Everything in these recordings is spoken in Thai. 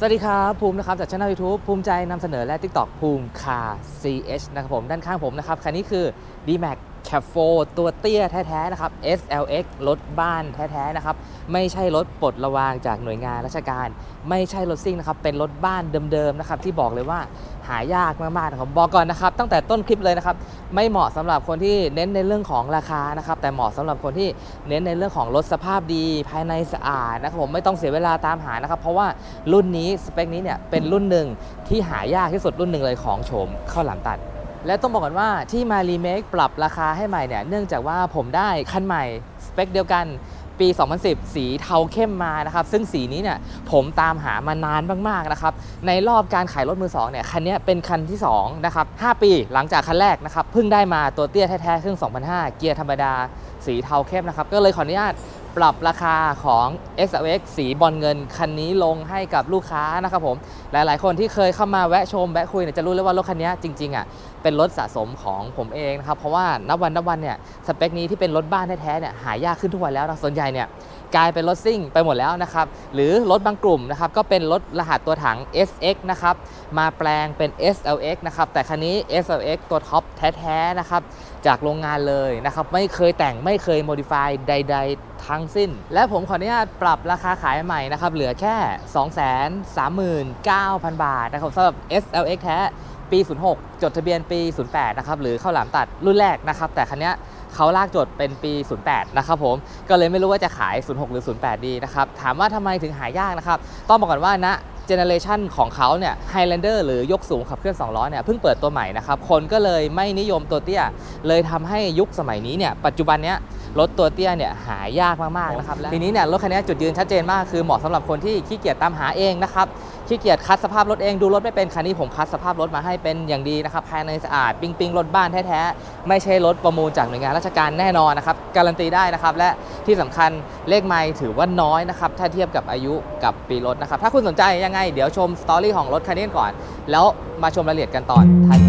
สวัสดีครับ ภูมินะครับจากช่อง YouTube ภูมิใจนำเสนอและ TikTok ภูมิคา CH นะครับผม ด้านข้างผมนะครับ คันนี้คือ D-Max Cap 4ตัวเตี้ยแท้ๆนะครับ SLX รถบ้านแท้ๆนะครับ ไม่ใช่รถปลดระวางจากหน่วยงานราชการ ไม่ใช่รถซิ่งนะครับ เป็นรถบ้านเดิมๆนะครับ ที่บอกเลยว่าหายากมากๆนะครับบอกก่อนนะครับ ตั้งแต่ต้นคลิปเลยนะครับ ไม่เหมาะสำหรับคนที่เน้นในเรื่องของราคานะครับ แต่เหมาะสำหรับคนที่เน้นในเรื่องของรถสภาพดีภายในสะอาดนะครับผมไม่ต้องเสียเวลาตามหานะครับ เพราะว่ารุ่นนี้สเปคนี้เนี่ยเป็นรุ่นหนึ่งที่หายากที่สุดรุ่นหนึ่งเลยของโฉมข้าวหลามตัด และต้องบอกก่อนว่าที่มารีเมคปรับราคาให้ใหม่เนี่ยเนื่องจากว่าผมได้คันใหม่สเปคเดียวกันปี 2010 สีเทาเข้มมานะครับ ซึ่งสีนี้เนี่ยผมตามหามานานมาก ๆ นะครับ ในรอบการขายรถมือ2เนี่ย คันนี้เป็นคันที่ 2 นะครับ 5 ปีหลังจากคันแรกนะครับ เพิ่งได้มาตัวเตี้ยแท้ๆเครื่อง2005 เกียร์ธรรมดา สีเทาเข้มนะครับ ก็เลยขออนุญาตปรับราคาของ SLX สีบอลเงิน คันนี้ลงให้กับลูกค้านะครับผม หลายๆ คนที่เคยเข้ามาแวะชมแวะคุยเนี่ยจะรู้เลยว่ารถคันนี้จริงๆอะเป็นรถสะสมของผมเองนะครับ เพราะว่านับวันนับวันเนี่ยสเปคนี้ที่เป็นรถบ้านแท้ๆเนี่ยหายากขึ้นทุกวันแล้วนะส่วนใหญ่เนี่ยกลายเป็นรถซิ่งไปหมดแล้วนะครับ หรือรถบางกลุ่มนะครับก็เป็นรถรหัสตัวถัง SX นะครับ มาแปลงเป็น SLX นะครับ แต่คันนี้ SLX ตัวท็อปแท้ๆนะครับ จากโรงงานเลยนะครับ ไม่เคยแต่งไม่เคยโมดิฟายใด ๆ ทั้งสิ้น และผมขออนุญาตปรับราคาขายใหม่นะครับ เหลือแค่ 239,000 บาทนะครับสำหรับ SLX แท้ ปี 06 จดทะเบียนปี 08 นะครับหรือข้าวหลามตัดรุ่นแรกนะครับแต่คันนี้เขาลากจดเป็นปี 08 นะครับผมก็เลยไม่รู้ว่าจะขาย 06 หรือ 08 ดีนะครับถามว่าทำไมถึงหายากนะครับต้องบอกก่อนว่าณเจเนเรชันของเขาเนี่ย Highlander หรือยกสูงขับเคลื่อน2ล้อเนี่ยเพิ่งเปิดตัวใหม่นะครับ คนก็เลยไม่นิยมตัวเตี้ย เลยทำให้ยุคสมัยนี้เนี่ยปัจจุบันเนี้ยรถตัวเตี้ยเนี่ยหายากมากๆนะครับทีนี้เนี่ยรถคันนี้จุดยืนชัดเจนมากคือเหมาะสำหรับคนที่ขี้เกียจตามหาเองนะครับ ขี้เกียจคัดสภาพรถเองดูรถไม่เป็นคันนี้ผมคัดสภาพรถมาให้เป็นอย่างดีนะครับภายในสะอาดปิงปิงรถบ้านแท้ๆไม่ใช่รถประมูลจากหน่วยงานราชการแน่นอนนะครับการันตีได้นะครับและที่สำคัญเลขไมล์ถือว่าน้อยนะครับถ้าเทียบกับอายุกับปีรถนะครับถ้าคุณสนใจยังไงเดี๋ยวชมสตอรี่ของรถคันนี้ก่อน แล้วมาชมรายละเอียดกันตอนท้าย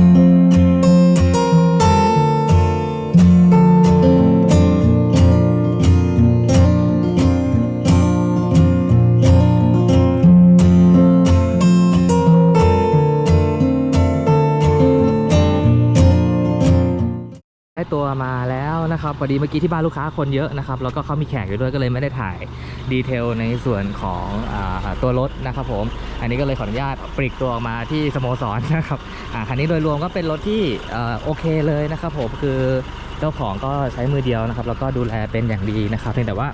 นะครับพอดีเมื่อกี้ที่บ้านลูกค้าคนเยอะนะครับแล้วก็เขามีแขกอยู่ด้วยก็เลยไม่ได้ถ่ายดีเทลในส่วนของอตัวรถนะครับผม อันนี้ก็เลยขออนุญาตปลีกตัวออกมาที่สโมสรนะครับอ่าคันนี้โดยรวมก็เป็นรถที่อโอเคเลยนะครับผมคือเจ้าของก็ใช้มือเดียวนะครับ แล้วก็ดูแลเป็นอย่างดีนะครับเพียงแต่ว่า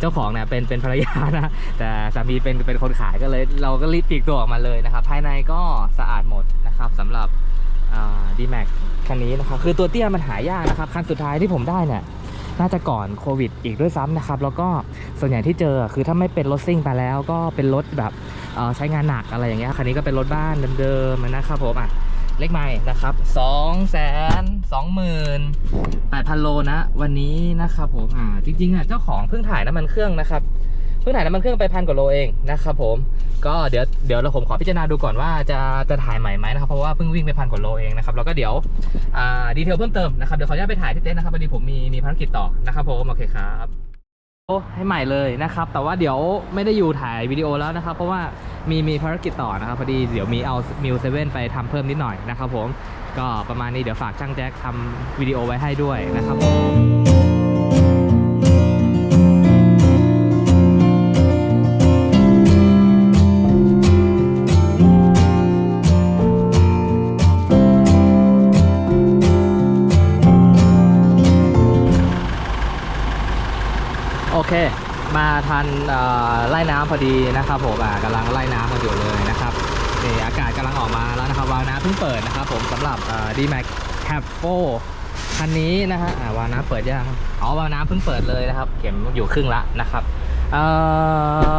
เจ้าของเนี่ยเป็นเป็นภรรยานะแต่สามีเป็นเป็นคนขายก็เลย เราก็รีบปลีกตัวออกมาเลยนะครับ ภายในก็สะอาดหมดนะครับสำหรับดีแม็ก คันนี้นะครับคือตัวเตี้ยมันหายากนะครับคันสุดท้ายที่ผมได้เนี่ยน่าจะก่อนโควิดอีกด้วยซ้ำนะครับ แล้วก็ส่วนใหญ่ที่เจอคือถ้าไม่เป็นรถซิ่งไปแล้วก็เป็นรถแบบใช้งานหนักอะไรอย่างเงี้ยคันนี้ก็เป็นรถบ้านเดิมๆนะครับผมอะเลขใหม่นะครับ2 2 0 0 0 8,000โลนะ วันนี้นะครับผมอ่าจริงๆอะเจ้าของเพิ่งถ่ายน้ำมันเครื่องนะครับ พิ่งถ่ายน้ำมันเครื่องไปพันกว่าโลเองนะครับผมก็เดี๋ยวเดี๋ยวเราผมขอพิจารณาดูก่อนว่าจะจะถ่ายใหม่ไหมนะครับเพราะว่าเพิ่งวิ่งไปพันกว่าโลเองนะครับแล้วก็เดี๋ยวอ่าดีเทลเพิ่มเติมนะครับเดี๋ยวขออนุญาตไปถ่ายที่เต็นท์นะครับพอดีผมมีมีภารกิจต่อนะครับผมโอเคครับโอ้ให้ใหม่เลยนะครับ แต่ว่าเดี๋ยวไม่ได้อยู่ถ่ายวิดีโอแล้วนะครับ เพราะว่ามีมีภารกิจต่อนะครับพอดีเดี๋ยวมีเอามิวเซเว่นไปทำเพิ่มนิดหน่อยนะครับผมก็ประมาณนี้เดี๋ยวฝากช่างแจ็คทำวิดีโอไว้ให้ด้วยนะครับผม ทันไล่น้ำพอดีนะครับผมอะกำลังไล่น้ำมาอยู่เลยนะครับนี่อากาศกำลังออกมาแล้วนะครับวาวน้ำเพิ่งเปิดนะครับผมสำหรับดีแม็กแคปโฟคันนี้นะฮะวาวน้ำเปิดยังอ๋อวาวน้ำเพิ่งเปิดเลยนะครับ เข็มอยู่ครึ่งละนะครับเอ่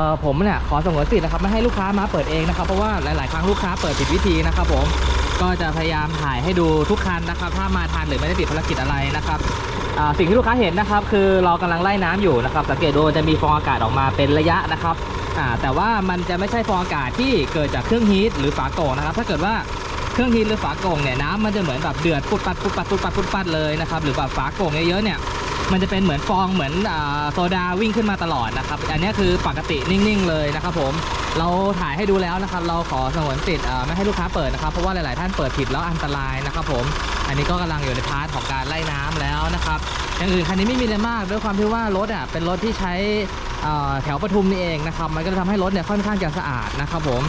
อผมเนี่ยขอสงวนสิทธิ์นะครับไม่ให้ลูกค้ามาเปิดเองนะครับเพราะว่าหลาย ๆ ครั้งลูกค้าเปิดผิดวิธีนะครับผม ก็จะพยายามถ่ายให้ดูทุกคันนะครับ ถ้ามาทันหรือไม่ได้ติดภารกิจอะไรนะครับสิ่งที่ลูกค้าเห็นนะครับ คือเรากำลังไล่น้ำอยู่นะครับ สังเกตดูจะมีฟองอากาศออกมาเป็นระยะนะครับแต่ว่ามันจะไม่ใช่ฟองอากาศที่เกิดจากเครื่องฮีทหรือฝาโก่งนะครับ ถ้าเกิดว่าเครื่องฮีทหรือฝาโก่งเนี่ยน้ำมันจะเหมือนแบบเดือดปุดปัดปุดปัดปุดปัดปุดปัดเลยนะครับหรือแบบฝาโก่งเยอะๆเนี่ย มันจะเป็นเหมือนฟองเหมือนอโซดาวิ่งขึ้นมาตลอดนะครับอันนี้คือปกตินิ่งๆ เลยนะครับผมเราถ่ายให้ดูแล้วนะครับ เราขอสงวนสิทธิ์ไม่ให้ลูกค้าเปิดนะครับเพราะว่าหลาย ๆ ท่านเปิดผิดแล้วอันตรายนะครับผมอันนี้ก็กำลังอยู่ในพาร์ทของการไล่น้ำแล้วนะครับอย่างอื่นคันนี้ไม่มีอะไรมากด้วยความที่ว่ารถอะเป็นรถที่ใช้แถวปทุมนี่เองนะครับมันก็จะทำให้รถเนี่ยค่อนข้างจะสะอาดนะครับผม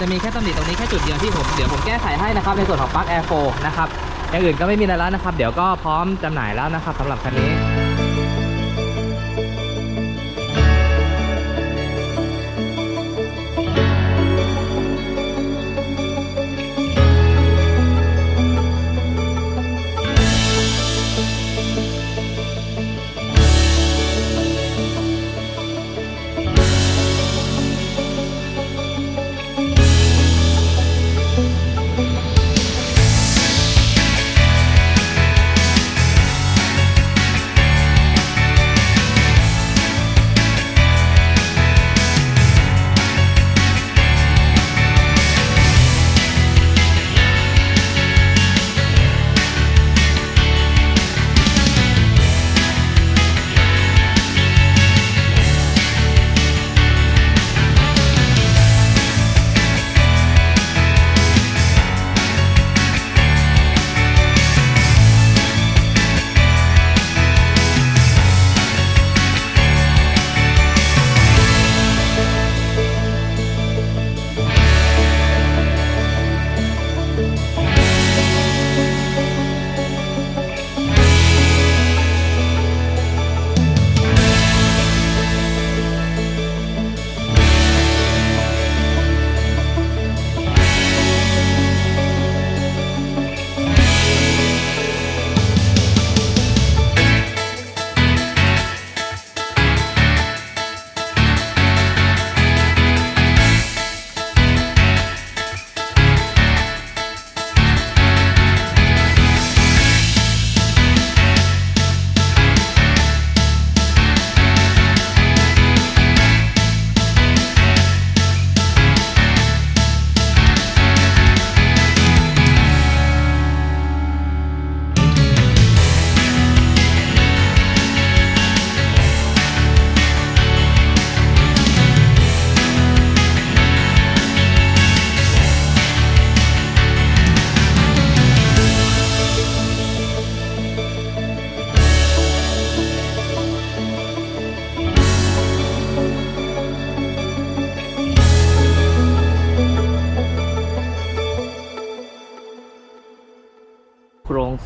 จะมีแค่ตำหนิตรงนี้แค่จุดเดียวที่ผมเดี๋ยวผมแก้ไขให้นะครับในส่วนของปลั๊กแอร์โฟนะครับ อย่างอื่นก็ไม่มีอะไรแล้วนะครับ เดี๋ยวก็พร้อมจำหน่ายแล้วนะครับสำหรับคันนี้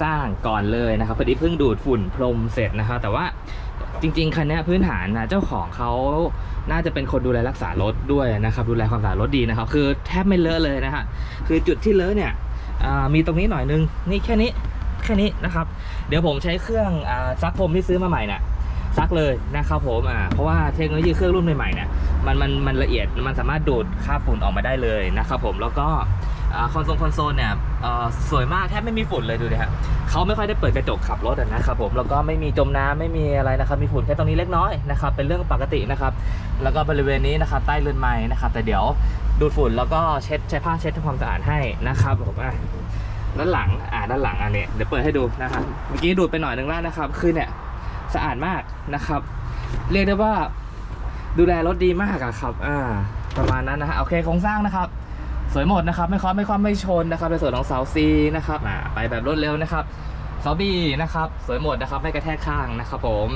สร้างก่อนเลยนะครับพอดีเพิ่งดูดฝุ่นพรมเสร็จนะครับแต่ว่าจริงๆคันนี้พื้นฐานนะเจ้าของเขาน่าจะเป็นคนดูแลรักษารถด้วยนะครับ ดูแลความสะอาดรถดีนะครับ คือแทบไม่เลอะเลยนะฮะคือจุดที่เลอะเนี่ยมีตรงนี้หน่อยนึงนี่แค่นี้แค่นี้นะครับ เดี๋ยวผมใช้เครื่องอซักพรมที่ซื้อมาใหม่นี่ยซักเลยนะครับผมอ่าเพราะว่าเทคโนโลยีเครื่องรุ่นใหม่ๆเนี่ยมันมันมันละเอียดมันสามารถดูดคราฝุ่นออกมาได้เลยนะครับผมแล้วก็ คอนโซลคอนโซลเนี่ยสวยมากแทบไม่มีฝุ่นเลยดูดิฮะเขาไม่ค่อยได้เปิดกระจกขับรถนะครับผมแล้วก็ไม่มีจมน้ำไม่มีอะไรนะครับมีฝุ่นแค่ตรงนี้เล็กน้อยนะครับเป็นเรื่องปกตินะครับแล้วก็บริเวณนี้นะครับใต้เรือนไม้นะครับแต่เดี๋ยวดูดฝุ่นแล้วก็เช็ดใช้ผ้าเช็ดทำความสะอาดให้นะครับผมอะด้านหลังอ่าด้านหลังอันนี้เดี๋ยวเปิดให้ดูนะครับเมื่อกี้ดูดไปหน่อยนึงแล้วนะครับคือเนี่ยสะอาดมากนะครับ เรียกได้ว่าดูแลรถดีมากอะครับอ่าประมาณนั้นนะฮะโอเคโครงสร้างนะครับ สวยหมดนะครับไม่เคาะไม่คว่ำไม่ชนนะครับในส่วนของเสาซีนะครับอ่าไปแบบรวดเร็วนะครับเสาบีนะครับสวยหมดนะครับไม่กระแทกข้างนะครับผม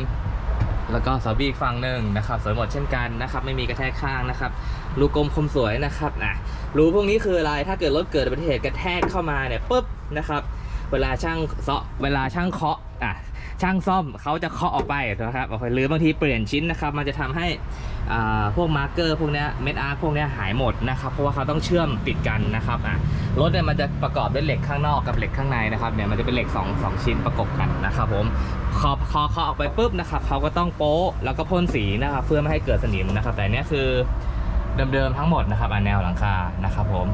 แล้วก็เสาบีอีกฝั่งหนึ่งนะครับสวยหมดเช่นกันนะครับไม่มีกระแทกข้างนะครับรูกลมคมสวยนะครับอะรูพวกนี้คืออะไรถ้าเกิดรถเกิดอุบัติเหตุกระแทกเข้ามาเนี่ยปุ๊บนะครับเวลาช่างเซาะเวลาช่างเคาะอะ ช่างซ่อมเขาจะเคาะออกไปนะครับหรือบางทีเปลี่ยนชิ้นนะครับ มันจะทำให้พวกมาร์กเกอร์พวกนี้เม็ดอาร์พวกนี้หายหมดนะครับเพราะว่าเขาต้องเชื่อมติดกันนะครับอะรถเนี่ยมันจะประกอบด้วยเหล็กข้างนอกกับเหล็กข้างในนะครับเนี่ยมันจะเป็นเหล็ก2 2ชิ้นประกบกันนะครับผมคอคอเคาะออกไปปุ๊บนะครับเขาก็ต้องโป๊ะแล้วก็พ่นสีนะครับเพื่อไม่ให้เกิดสนิมนะครับ แต่อันเนี้ยคือเดิมๆทั้งหมดนะครับอันแนวหลังคานะครับผม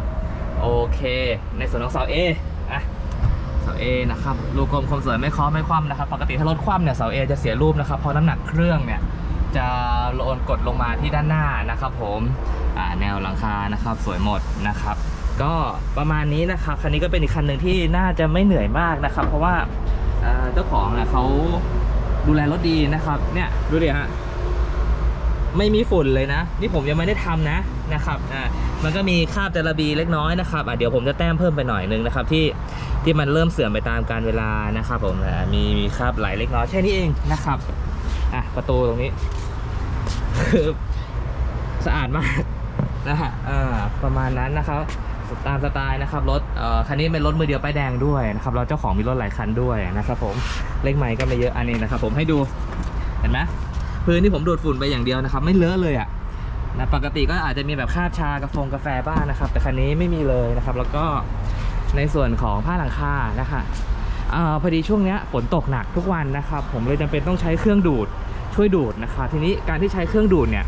โอเค ในส่วนของเสาเอ เสา A นะครับรูกลมคมสวยไม่เคาะไม่คว่ำนะครับปกติถ้ารถคว่ำเนี่ยเสา A จะเสียรูปนะครับเพราะน้ำหนักเครื่องเนี่ยจะโลนกดลงมาที่ด้านหน้านะครับ ผมแนวหลังคานะครับสวยหมดนะครับ ก็ประมาณนี้นะครับคันนี้ก็เป็นอีกคันหนึ่งที่น่าจะไม่เหนื่อยมากนะครับ เพราะว่าเจ้าของเนี่ยเขาดูแลรถดีนะครับเนี่ยดูดิฮะไม่มีฝุ่นเลยนะ นี่ผมยังไม่ได้ทำนะนะครับอ่ามันก็มีคราบจาระบีเล็กน้อยนะครับอะเดี๋ยวผมจะแต้มเพิ่มไปหน่อยนึงนะครับที่ ที่มันเริ่มเสื่อมไปตามกาลเวลานะครับผมมีมีคราบไหลเล็กน้อยแค่นี้เองนะครับอะประตูตรงนี้คือสะอาดมากนะฮะประมาณนั้นนะครับตามสไตล์นะครับรถคันนี้เป็นรถมือเดียวป้ายแดงด้วยนะครับเราเจ้าของมีรถหลายคันด้วยนะครับผมเลขใหม่ก็ไม่เยอะอันนี้นะครับ ผมให้ดูเห็นไหมพื้นที่ผมดูดฝุ่นไปอย่างเดียวนะครับ ไม่เลอะเลยอะ่ะนะปกติก็อาจจะมีแบบคราบชากาแฟกาแฟบ้างนะครับ แต่คันนี้ไม่มีเลยนะครับ แล้วก็ ในส่วนของผ้าหลังคานะคะอ่าพอดีช่วงเนี้ยฝนตกหนักทุกวันนะครับ ผมเลยจำเป็นต้องใช้เครื่องดูดช่วยดูดนะครับทีนี้การที่ใช้เครื่องดูดเนี่ย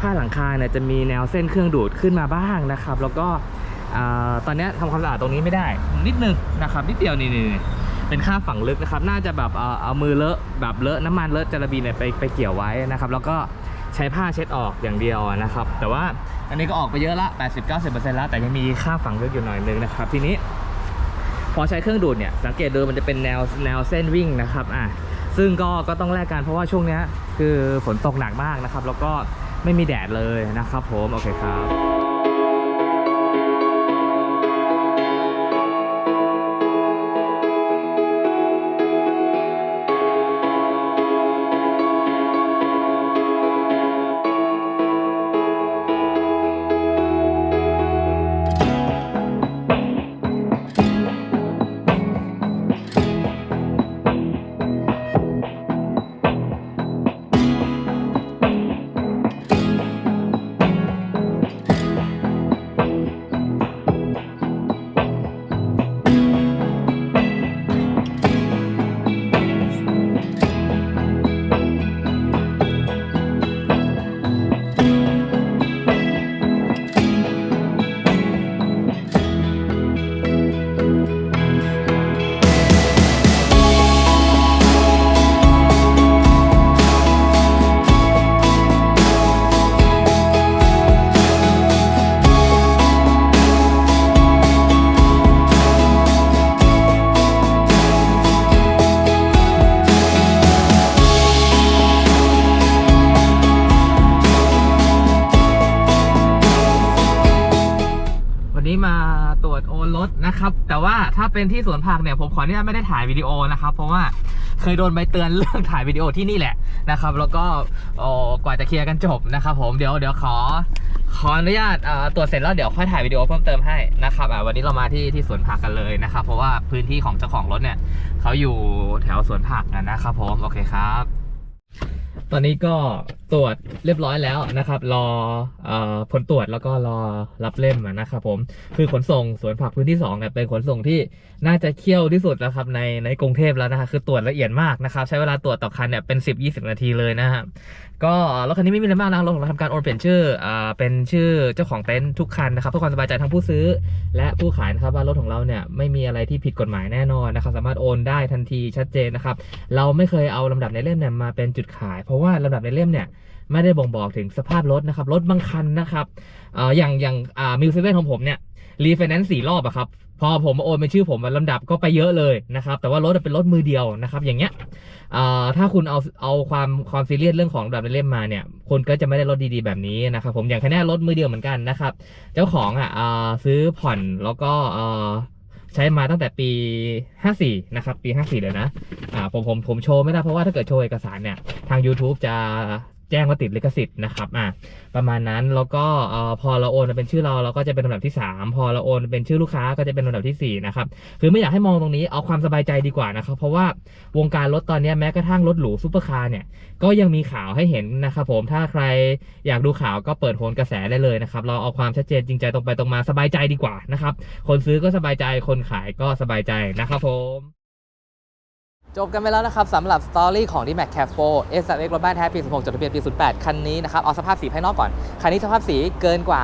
ผ้าหลังคาเนี่ยจะมีแนวเส้นเครื่องดูดขึ้นมาบ้างนะครับ แล้วก็อ่าตอนเนี้ยทำความสะอาดตรงนี้ไม่ได้ นิดนึงนะครับ นิดเดียวนี่นี่เป็นค่าฝังลึกนะครับ น่าจะแบบเอามือเลอะแบบเลอะน้ำมันเลอะจาระบีเนี่ยไปไปเกี่ยวไว้นะครับ แล้วก็ใช้ผ้าเช็ดออกอย่างเดียวนะครับ แต่ว่าอันนี้ก็ออกไปเยอะละ 80-90%แล้วแต่ยังมีค่าบฝังลึกอยู่หน่อยนึงนะครับ ทีนี้ พอใช้เครื่องดูดเนี่ยสังเกตดูมันจะเป็นแนวแนวเส้นวิ่งนะครับอะซึ่งก็ก็ต้องแลกกันเพราะว่าช่วงเนี้ยคือฝนตกหนักมากนะครับ แล้วก็ไม่มีแดดเลยนะครับผมโอเคครับ เป็นที่สวนผักเนี่ยผมขออนุญาตไม่ได้ถ่ายวิดีโอนะครับ เพราะว่าเคยโดนใบเตือนเรื่องถ่ายวิดีโอที่นี่แหละนะครับ แล้วก็โอ้กว่าจะเคลียร์กันจบนะครับผมเดี๋ยวเดี๋ยวขอขออนุญาตอ่อตรวจเสร็จแล้วเดี๋ยวค่อยถ่ายวิดีโอเพิ่มเติมให้นะครับอะวันนี้เรามาที่ที่สวนผักกันเลยนะครับ เพราะว่าพื้นที่ของเจ้าของรถเนี่ยเขาอยู่แถวสวนผักนะครับผมโอเคครับ ตอนนี้ก็ตรวจเรียบร้อยแล้วนะครับ รออผลตรวจแล้วก็รอรับเล่มนะครับผมคือขนส่งสวนผักพื้นที่2เนี่ยเป็นขนส่งที่น่าจะเคี่ยวที่สุดนะครับในในกรุงเทพแล้วนะฮะคือตรวจละเอียดมากนะครับ ใช้เวลาตรวจต่อคันเนี่ยเป็น 10-20 นาทีเลยนะฮะก็รถคันนี้ไม่มีอะไรมากนะรถของเราทำการโอนเปลี่ยนชื่ออเป็นชื่อเจ้าของเต็นท์ทุกคันนะครับเพื่อความสบายใจทั้งผู้ซื้อ และผู้ขายนะครับว่ารถของเราเนี่ยไม่มีอะไรที่ผิดกฎหมายแน่นอนนะครับสามารถโอนได้ทันทีชัดเจนนะครับเราไม่เคยเอาลำดับในเล่มเนี่ยมาเป็นจุดขายเพราะว่าลำดับในเล่มเนี่ยไม่ได้บ่งบอกถึงสภาพรถนะครับ รถบางคันนะครับออย่างอย่างมิวเซเว่นของผมเนี่ยรีไฟแนนซ์สี่รอบอะครับพอผมโอนเป็นชื่อผมลำดับก็ไปเยอะเลยนะครับ แต่ว่ารถเป็นรถมือเดียวนะครับ อย่างเงี้ยถ้าคุณเอาเอาความความซีเรียสเรื่องของลำดับในเล่มมาเนี่ยคุณก็จะไม่ได้รถดีๆแบบนี้นะครับ ผมอย่างคันนี้รถมือเดียวเหมือนกันนะครับ เจ้าของอะซื้อผ่อนแล้วก็ ใช้มาตั้งแต่ปี 54 นะครับ ปี 54 เลยนะ อ่าผมผมผมโชว์ไม่ได้เพราะว่าถ้าเกิดโชว์เอกสารเนี่ย ทาง YouTube จะ จ้งว่าติดลิขสิทธิ์นะครับอ่าประมาณนั้นแล้วก็เอ่อพอเราโอนมาเป็นชื่อเราเราก็จะเป็นลำดับที่ 3 พอเราโอนเป็นชื่อลูกค้าก็จะเป็นลำดับทีสี่4นะครับคือไม่อยากให้มองตรงนี้เอาความสบายใจดีกว่านะครับเพราะว่าวงการรถตอนนี้แม้กระทั่งรถหรูซูเปอร์คาร์เนี่ยก็ยังมีข่าวให้เห็นนะครับผมถ้าใครอยากดูข่าวก็เปิดโหนกระแสได้เลยนะครับเราเอาความชัดเจนจริงใจตรงไปตรงมาสบายใจดีกว่านะครับคนซื้อก็สบายใจคนขายก็สบายใจนะครับผม จบกันไปแล้วนะครับสำหรับสตอรี่ของ d m a x Cap 4 S 3 X รถบ้านแท้ปี 16 จดทะเบียนปี 08 คันนี้นะครับ เอาสภาพสีภายนอกก่อน คันนี้สภาพสีเกินกว่า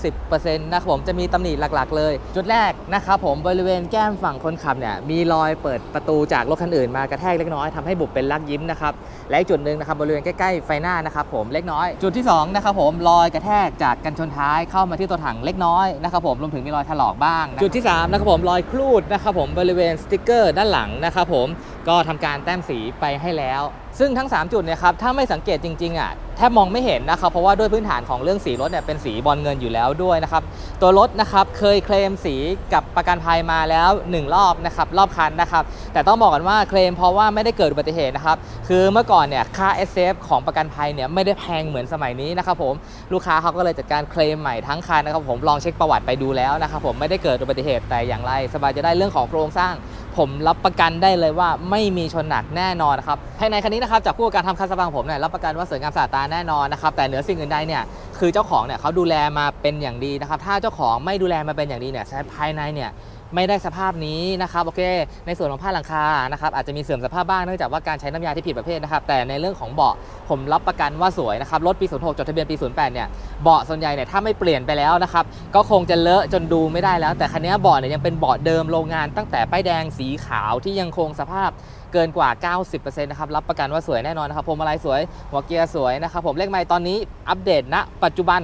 90%นะครับผมจะมีตำหนิหลักๆ เลย จุดแรกนะครับผมบริเวณแก้มฝั่งคนขับเนี่ยมีรอยเปิดประตูจากรถคันอื่นมากระแทกเล็กน้อยทำให้บุบเป็นลักยิ้มนะครับ และจุดหนึ่งนะครับบริเวณใกล้ๆไฟหน้านะครับผมเล็กน้อย จุดที่สองนะครับผมรอยกระแทกจากกันชนท้ายเข้ามาที่ตัวถังเล็กน้อยนะครับผมรวมถึงมีรอยถลอกบ้าง จุดที่สามนะครับผมรอยครูดนะครับผมบริเวณสติกเกอร์ด้านหลังนะครับผม ก็ทำการแต้มสีไปให้แล้ว ซึ่งทั้ง 3 จุดเนี่ยครับถ้าไม่สังเกตจริงๆอะแทบมองไม่เห็นนะครับเพราะว่าด้วยพื้นฐานของเรื่องสีรถเนี่ยเป็นสีบอลเงินอยู่แล้วด้วยนะครับตัวรถนะครับเคยเคลมสีกับประกันภัยมาแล้ว 1 รอบนะครับรอบคันนะครับแต่ต้องบอกกันว่าเคลมเพราะว่าไม่ได้เกิดอุบัติเหตุนะครับคือเมื่อก่อนเนี่ยค่า s f ของประกันภัยเนี่ยไม่ได้แพงเหมือนสมัยนี้นะครับผมลูกค้าเขาก็เลยจัดการเคลมใหม่ทั้งคันนะครับผมลองเช็คประวัติไปดูแล้วนะครับผมไม่ได้เกิดอุบัติเหตุแต่อย่างไร สบายจะได้เรื่องของโครงสร้าง ผมรับประกันได้เลยว่าไม่มีชนหนักแน่นอนนะครับภายในคันนี้นะครับจากผู้ประการทำคันสปางผมเนี่ยรับประกันว่าสวยงามสะอาดตาแน่นอนนะครับแต่เหนือสิ่งอื่นใดเนี่ยคือเจ้าของเนี่ยเขาดูแลมาเป็นอย่างดีนะครับถ้าเจ้าของไม่ดูแลมาเป็นอย่างดีเนี่ยภายในเนี่ย ไม่ได้สภาพนี้นะครับโอเค ในส่วนของผ้าหลังคานะครับอาจจะมีเสื่อมสภาพบ้างเนื่องจากว่าการใช้น้ำยาที่ผิดประเภทนะครับ แต่ในเรื่องของเบาะผมรับประกันว่าสวยนะครับรถปี06จดทะเบียนปี 08เนี่ยเบาะส่วนใหญ่เนี่ยถ้าไม่เปลี่ยนไปแล้วนะครับก็คงจะเลอะจนดูไม่ได้แล้ว แต่คันนี้เบาะเนี่ยยังเป็นเบาะเดิมโรงงานตั้งแต่ป้ายแดงสีขาวที่ยังคงสภาพเกินกว่า 90%นะครับรับประกันว่าสวยแน่นอนนะครับพวงมาลัยสวยหัวเกียร์สวยนะครับผมเลขไมล์ตอนนี้อัปเดตณปัจจุบัน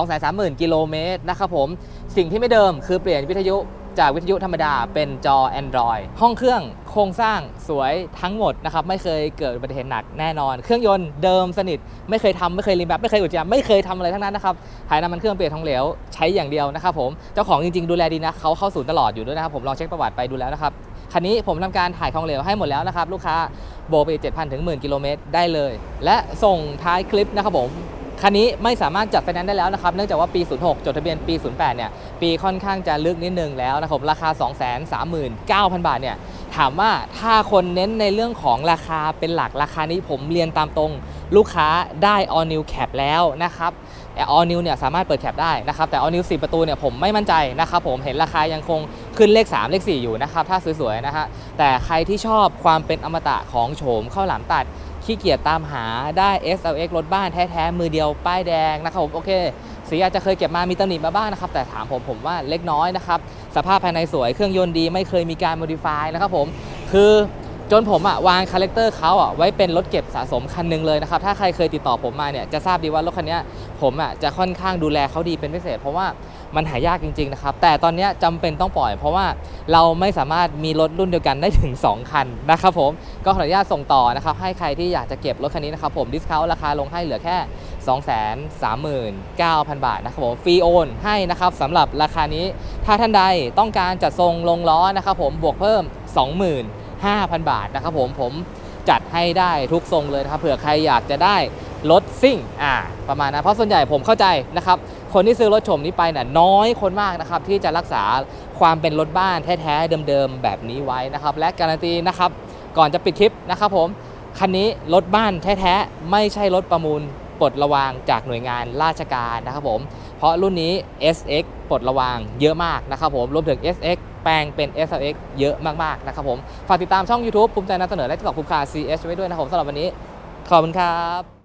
230,000กิโลเมตรนะครับผมสิ่งที่ไม่เดิมคือเปลี่ยนวิทยุ จากวิทยุธรรมดาเป็นจอ Android ห้องเครื่องโครงสร้างสวยทั้งหมดนะครับไม่เคยเกิดอุบัติเหตุหนักแน่นอน เครื่องยนต์เดิมสนิท ไม่เคยทำไม่เคยรีแมปไม่เคยอุดจามไม่เคยทำอะไรทั้งนั้นนะครับถ่ายน้ำมันเครื่องเปลี่ยนทองเหลวใช้อย่างเดียวนะครับผมเจ้าของจริงๆดูแลดีนะเขาเข้าศูนย์ตลอดอยู่ด้วยนะครับผมลองเช็คประวัติไปดูแล้วนะครับคันนี้ผมทำการถ่ายทองเหลวให้หมดแล้วนะครับลูกค้าโบไป7,000ถึง10,000กิโลเมตรได้เลย และส่งท้ายคลิปนะครับผม คันนี้ไม่สามารถจัดไฟแนนซ์ได้แล้วนะครับ เนื่องจากว่าปี 06 จดทะเบียนปี 08 เนี่ย ปีค่อนข้างจะลึกนิดนึงแล้วนะครับ ราคา 239,000 บาท เนี่ย ถามว่าถ้าคนเน้นในเรื่องของราคาเป็นหลัก ราคานี้ผมเรียนตามตรง ลูกค้าได้ all new cap แล้วนะครับแต่ all new เนี่ยสามารถเปิดแคปได้นะครับ แต่ all new 4 ประตูเนี่ยผมไม่มั่นใจนะครับ ผมเห็นราคายังคงขึ้นเลข 3 เลข 4 อยู่นะครับ ถ้าสวยๆนะฮะ แต่ใครที่ชอบความเป็นอมตะของโฉมข้าวหลามตัด ขี้เกียจตามหาได้ SLX รถบ้านแท้ๆมือเดียวป้ายแดงนะครับผมโอเคสีอาจจะเคยเก็บมามีตำหนิมาบ้างนะครับแต่ถามผมผมว่าเล็กน้อยนะครับสภาพภายในสวยเครื่องยนต์ดีไม่เคยมีการ modify นะครับผมคือจนผมอะวางคาแรคเตอร์เขาอะไว้เป็นรถเก็บสะสมคันหนึ่งเลยนะครับถ้าใครเคยติดต่อผมมาเนี่ยจะทราบดีว่ารถคันเนี้ยผมอะจะค่อนข้างดูแลเขาดีเป็นพิเศษ เพราะว่า มันหายากจริงๆนะครับ แต่ตอนนี้ยจำเป็นต้องปล่อย เพราะว่าเราไม่สามารถมีรถรุ่นเดียวกันได้ถึง 2 คันนะครับผมก็ขออนุญาตส่งต่อนะครับ ให้ใครที่อยากจะเก็บรถคันนี้นะครับผมดิสคาวราคาลงให้เหลือแค่ 239,000 บาทนะครับผมฟรีโอนให้นะครับสำหรับราคานี้ถ้าท่านใดต้องการจัดทรงลงล้อนะครับผมบวกเพิ่ม 25,000 บาทนะครับผมผมจัดให้ได้ทุกทรงเลยนะครับเผื่อใครอยากจะได้รถซิ่งอ่าประมาณนั้นเพราะส่วนใหญ่ผมเข้าใจนะครับ คนที่ซื้อรถชมนี้ไปน่ะน้อยคนมากนะครับที่จะรักษาความเป็นรถบ้านแท้ๆเดิมๆแบบนี้ไว้นะครับ และการันตีนะครับ ก่อนจะปิดคลิปนะครับผมคันนี้รถบ้านแท้ๆไม่ใช่รถประมูลปลดระวางจากหน่วยงานราชการนะครับผม เพราะรุ่นนี้ SX ปลดระวางเยอะมากนะครับผม รวมถึง SX แปลงเป็น SLX เยอะมากๆนะครับผม ฝากติดตามช่อง YouTube ภูมิใจนำเสนอและติดต่อภูมิคา CS ไว้ด้วยนะครับผมสำหรับวันนี้ ขอบคุณครับ